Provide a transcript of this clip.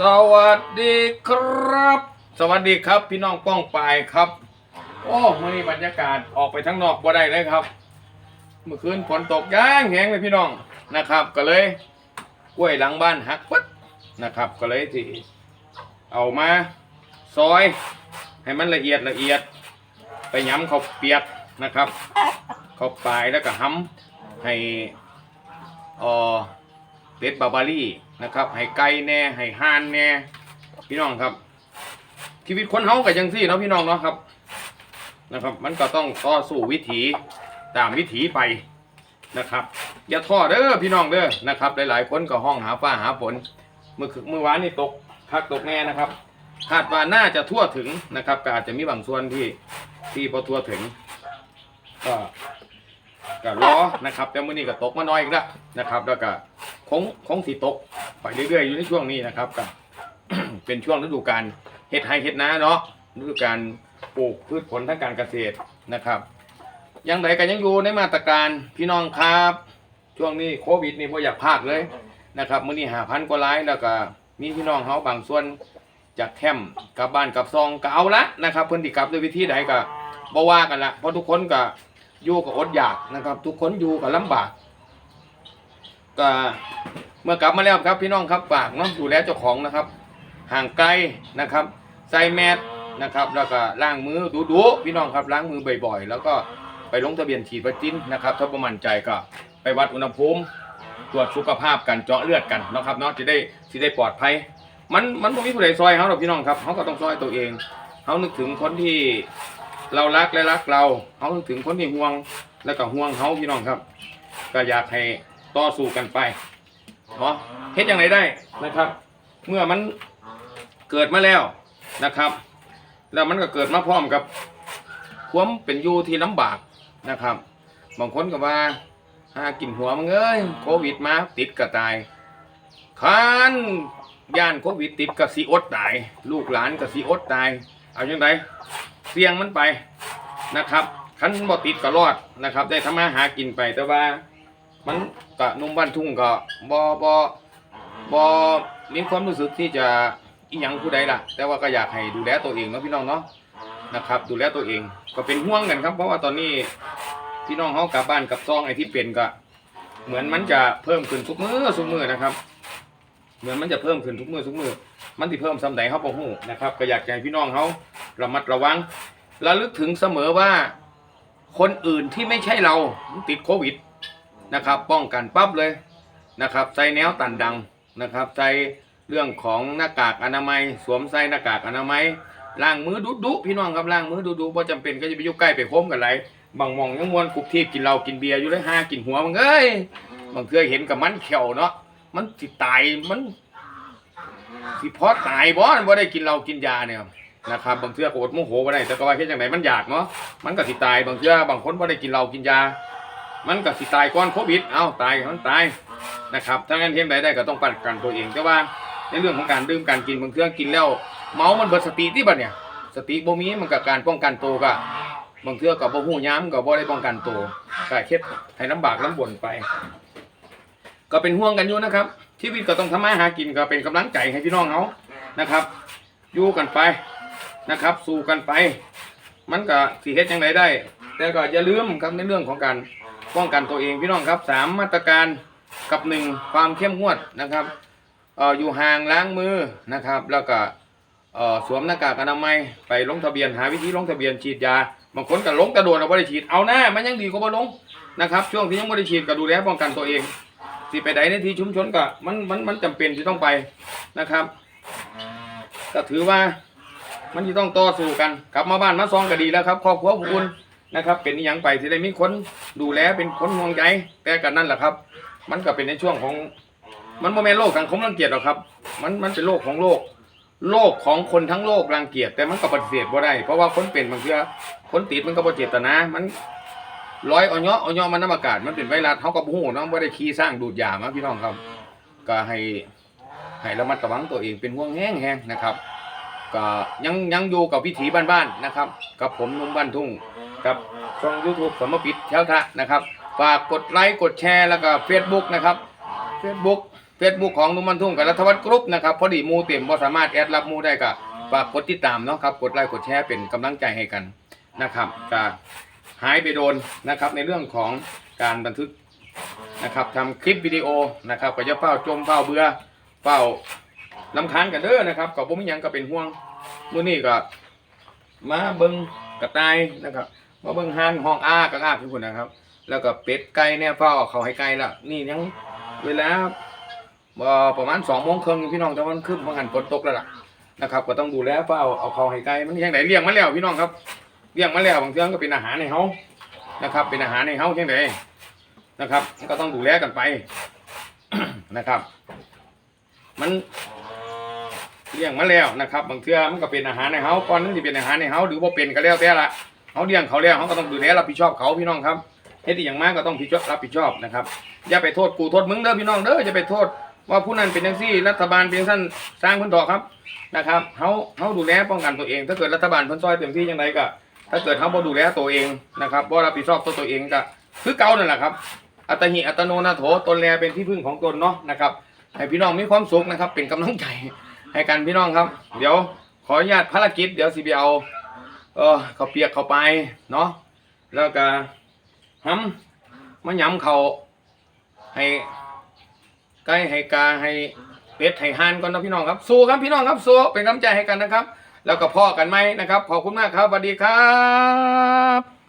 สวัสดีครับ สวัสดีครับพี่น้องป้องปายครับ โอ้มื่อนี้บรรยากาศออกไปทั้งนอกบ่ได้เลยครับ เมื่อคืนฝนตกย่างแหงเลยพี่น้องนะครับ ก็เลยกล้วยหลังบ้านหักปึ๊ดนะครับ ก็เลยที่เอามาซอย ให้มันละเอียดละเอียด ไปย้ำข้าวเปียกนะครับข้าวปลายแล้วก็ห้ำให้เออ เป็ดบาบารี่นะครับ ให้ไก่แน่ให้ห่านแน่พี่น้องครับ ชีวิตคนเฮากับจังซี่เนาะพี่น้องเนาะครับนะครับ มันก็ต้องต่อสู้วิถีตามวิถีไปนะครับ อย่าท้อเด้อพี่น้องเด้อนะครับ หลายๆคนก็ห้องหาฟ้าหาฝนเมื่อคืนเมื่อวานนี่ตกคักตกแน่นะครับคาดว่าน่าจะทั่วถึงนะครับก็อาจจะมีบางส่วนที่ที่พอทั่วถึง ก็ก็รอนะครับแต่มื้อนี้ก็ตกมาน้อยอีกแล้วนะครับ แล้วก็ คงคงสิตกไปเรื่อยๆอยู่ในช่วงนี้นะครับก็เป็นช่วงฤดูกาลเฮ็ดไร่เฮ็ดนาเนาะฤดูกาลปลูกพืชผลทางการเกษตรนะครับยังไงก็ยังอยู่ในมาตรการพี่น้องครับ ช่วงนี้โควิดนี่บ่อยากพาดเลยนะครับมื้อนี้หาพันกว่ารายแล้วก็มีพี่น้องเฮาบางส่วนจากแคมป์กลับบ้านกลับซองก็เอาละนะครับเพิ่นสิกลับด้วยวิธีใดก็บ่ว่ากันละเพราะทุกคนก็อยู่กับอดอยากนะครับ ทุกคนอยู่กับลำบาก ก็เมื่อกลับมาแล้วครับพี่น้องครับฝากเนาะดูแลเจ้าของนะครับ ห่างไกลนะครับใส่แมสนะครับ แล้วก็ล้างมือดูๆพี่น้องครับล้างมือบ่อยๆ แล้วก็ไปลงทะเบียนฉีดวัคซีนนะครับถ้าประมั่นใจก็ไปวัดอุณหภูมิตรวจสุขภาพกันเจาะเลือดกันนะครับเนาะจะได้จะได้ปลอดภัย มันมันบ่มีผู้ใดซอยเขาหรอกพี่น้องครับเขาก็ต้องซอยตัวเองเขานึกถึงคนที่เรารักและรักเราเขานึกถึงคนที่ห่วงแล้วก็ห่วงเขาพี่น้องครับ ก็อยากให้ ต่อสู้กันไปเนาะเฮ็ดอย่างไรได้นะครับ เมื่อมันเกิดมาแล้วนะครับ แล้วมันก็เกิดมาพร้อมกับความเป็นอยู่ที่ลำบากนะครับบางคนก็ว่าหากินหัวมึงเอ้ยโควิดมาติดก็ตายคันย่านโควิดติดกับสีอดตาย ลูกหลานกับสีอดตาย เอาอย่างไรเสี่ยงมันไปนะครับคันบ่ติดก็รอดนะครับ ได้ทำมาหากินไปแต่ว่า มันกะนุ่มบ้านทุ่งก็บ่บ่บ่มีความรู้สึกที่จะอีหยังผู้ใดล่ะ แต่ว่าก็อยากให้ดูแลตัวเองเนาะพี่น้องเนาะนะครับ ดูแลตัวเองก็เป็นห่วงกันครับ เพราะว่าตอนนี้พี่น้องเขากลับบ้านกลับซองไอ้ที่เป็นก็ เหมือนมันจะเพิ่มขึ้นทุกมือทุกมือนะครับ เหมือนมันจะเพิ่มขึ้นทุกมือทุกมือมันที่เพิ่มสำใดเขาบ่ฮู้นะครับ ก็อยากให้พี่น้องเขาระมัดระวังระลึกถึงเสมอว่า คนอื่นที่ไม่ใช่เราติดโควิด นะครับ ป้องกันปั๊บเลยนะครับใส่แนวตันดังนะครับใส่เรื่องของหน้ากากอนามัย สวมใส่หน้ากากอนามัยล้างมือดุดุพี่น้องครับล้างมือดุดุเพราะจำเป็นก็จะไปยู่ใกล้ไปโค้มกันไรบางมองยังมวนกุบทีบกินเหล้ากินเบียร์อยู่เลยห้ากินหัวมึงเอ้ยบางเทื่อเห็นกับมันเขียวเนาะมันสิตายมันสิพอตายบ่มันบ่ได้กินเหล้ากินยาเนี่ยนะครับบางเทื่อก็อดโมโหบ่ได้แต่ก็ว่าเฮ็ดจังไดมันอยากเนาะมันก็สิตายบางเทื่อบางคนบ่ได้กินเหล้ากินยา มันก็สิตายก่อนโควิด เอ้าตายมันตายนะครับ ถ้างั้นเฮ็ดใดได้ก็ต้องป้องกันตัวเอง แต่ว่าในเรื่องของการดื่มการกินบางเทื่องกินแล้ว เมา มันเบิดสติที่บัดเนี่ย สติบ่มีมันก็การป้องกันตัวก็บางเทื่อก็บ่ฮู้ย้ำก็บ่ได้ป้องกันตัวก็เฮ็ดให้ลำบากลำบนไป ก็เป็นห่วงกันอยู่นะครับ ชีวิตก็ต้องทำมาหากินก็เป็นกำลังใจให้พี่น้องเขานะครับอยู่กันไปนะครับ สู้กันไป มันก็สีเฮ็ดยังไงได้ แต่ก็อย่าลืมครับในเรื่องของการ ป้องกันตัวเองพี่น้องครับสามมาตรการกับหนึ่งความเข้มงวดนะครับออยู่ห่างล้างมือนะครับ แล้วก็สวมหน้ากากอนามัยไปลงทะเบียนหาวิธีลงทะเบียนฉีดยาบางคนก็ลงกระโดดเอาไม่ได้ฉีดเอาหน้ามันยังดีกว่าบ่ลงนะครับช่วงที่ยังไม่ได้ฉีดก็ดูแลป้องกันตัวเองสิไปใดในที่ชุมชนก็มันมันมันจำเป็นที่ต้องไปนะครับก็ถือว่ามันที่ต้องต่อสู้กัน กลับมาบ้านมาซองก็ดีแล้วครับครอบครัวของคุณ นะครับ เป็นอหย่างไปที่ได้มีคนดูแลเป็นคนห่วงใจแต่กันนั่นแหละครับ มันก็เป็นในช่วงของ มันโมเมนโลกสังคมรังเกียจหรอกครับ มันมันเป็นโลกของโลก โลกของคนทั้งโลกรังเกียจแต่มันก็ปฏิเสธบ่ได้เพราะว่าคนเป็นบางทีคนติดมันก็บ่เจตนามันร้อยอาเนาะเอาเนาะมันน้ำอากาศมันเป็นไวรัสเขาก็บ่ฮู้เนาะบ่ได้ขี้สร้างดูดยามาพี่น้องครับ ก็ให้ให้ระมัดระวังตัวเองเป็นห่วงแห้งๆนะครับ ก็ยังยังอยู่กับวิถีบ้านๆนะครับ กับผมนุ่มบ้านทุ่ง กับช่อง YouTube สมปิดเท้าทะนะครับฝากกดไลค์กดแชร์แล้วก็ Facebook นะครับ Facebook Facebook ของนุ่มมันทุ่งกับรัฐวัฒน์กรุ๊ปนะครับพอดีมูเต็มบ่สามารถแอดรับมูได้ก็ฝากกดติดตามเนาะครับกดไลค์กดแชร์เป็นกำลังใจให้กันนะครับก็หายไปโดนนะครับในเรื่องของการบันทึกนะครับทำคลิปวิดีโอนะครับก็จะเฝ้าจมเฝ้าเบื่อเฝ้าลำคาญกันเด้อนะครับก็บ่มีหยังก็เป็นห่วงมื้อนี้ก็มาเบิ่งกระต่ายนะครับ มาเบิ่งห่านห้องอ้ากระอ้ากทุกคนนะครับ แล้วก็เป็ดไก่เนี่ยเฝ้าเอาเขาให้ไก่ละนี่ยังเวลาเอ่อประมาณสองโมงครึ่งพี่น้องแต่วันขึ้นบาหันฝนตกแล้วล่ะนะครับก็ต้องดูแลเฝ้าเอาเขาให้ไก่มันยังไงเลี้ยงมาแล้วพี่น้องครับเลี้ยงมาแล้วบางเทื่อก็เป็นอาหารในเฮานะครับ เป็นอาหารในเฮาจังไดนนะครับก็ต้องดูแลกันไปนะครับ มันเลี้ยงมาแล้วนะครับ บางเทื่อมันก็เป็นอาหารในเฮาก่อนนั้นสิเป็นอาหารในเฮาหรือว่าเป็นก็แล้วแต่ละ เฮาเลี้ยงเขาแล้วเขาก็ต้องดูแลรับผิดชอบเขาพี่น้องครับเฮ็ดอย่างมากก็ต้องผิดชอบรับผิดชอบนะครับอย่าไปโทษกูโทษมึงเด้อพี่น้องเด้ออย่าไปโทษ ว่าผู้นั้นเป็นจังซี่ รัฐบาลเป็นจังซั่นสร้างพิ่นดอครับนะครับเฮาเฮาดูแลป้องกันตัวเอง ถ้าเกิดรัฐบาลเพิ่นซอยเต็มที่จังไดก็ ถ้าเกิดเฮาบ่ดูแลตัวเองนะครับบ่รับผิดชอบตัวตัวเองก็คือเก่านั่นแหละครับ อัตหิอัตโนนาโถตนแลเป็นที่พึ่งของตนเนาะนะครับให้พี่น้องมีความสุขนะครับ เป็นกำลังใจให้กันพี่น้องครับ เดี๋ยวขออนุญาตภารกิจเดี๋ยวสิไปเอา เออข้าเปียกเข้าไปเนาะแล้วก็ห้ำมาย้ำเขาให้ไก่ให้กาให้เป็ดให้ห่านก่อนนะพี่น้องครับ สู้ครับพี่น้องครับสู้เป็นกำลังใจให้กันนะครับ แล้วก็พ่อกันไหมนะครับ ขอบคุณมากครับสวัสดีครับ